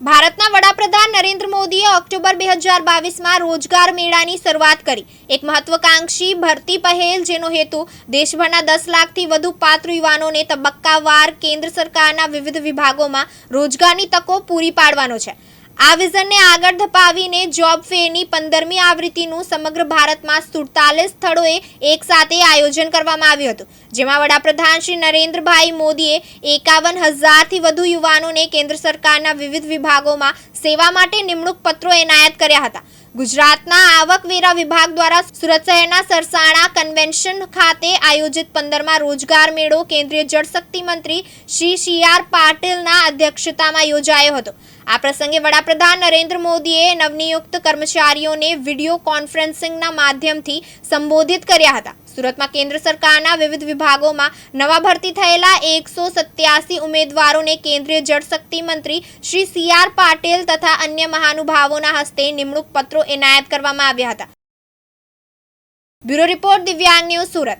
ભારતના વડાપ્રધાન નરેન્દ્ર મોદીએ ઓક્ટોબર બે હજાર બાવીસમાં રોજગાર મેળાની શરૂઆત કરી. એક મહત્વકાંક્ષી ભરતી પહેલ જેનો હેતુ દેશભરના દસ લાખથી વધુ પાત્ર યુવાનોને તબક્કાવાર કેન્દ્ર સરકારના વિવિધ વિભાગોમાં રોજગારની તકો પૂરી પાડવાનો છે. આ વિઝનને આગળ ધપાવીને જોબ ફેરની પંદરમી આવૃત્તિનું સમગ્ર ભારતમાં સુડતાલીસ સ્થળોએ એક સાથે આયોજન કરવામાં આવ્યું હતું, જેમાં વડાપ્રધાન શ્રી નરેન્દ્રભાઈ મોદીએ એકાવન હજારથી વધુ યુવાનોને કેન્દ્ર સરકારના વિવિધ વિભાગોમાં સેવા માટે નિમણૂક પત્રો એનાયત કર્યા હતા. ગુજરાતના આવકવેરા વિભાગ દ્વારા સુરત શહેરના સરસાણા કન્વેન્શન ખાતે આયોજિત પંદરમાં રોજગાર મેળો કેન્દ્રીય જળશક્તિ મંત્રી શ્રી સી આર પાટીલના અધ્યક્ષતામાં યોજાયો હતો. આ પ્રસંગે વડાપ્રધાન નરેન્દ્ર મોદીએ નવનિયુક્ત કર્મચારીઓને વિડિયો કોન્ફરન્સિંગના માધ્યમથી સંબોધિત કર્યા હતા. સુરતમાં કેન્દ્ર સરકારના વિવિધ વિભાગોમાં નવા ભરતી થયેલા એકસો સત્યાસી ઉમેદવારોને કેન્દ્રીય જળશક્તિ મંત્રી શ્રી સી આર પાટીલ તથા અન્ય મહાનુભાવોના હસ્તે નિમણૂક પત્રો એનાયત કરવામાં આવ્યા હતા. Bureau report Divyang news Surat.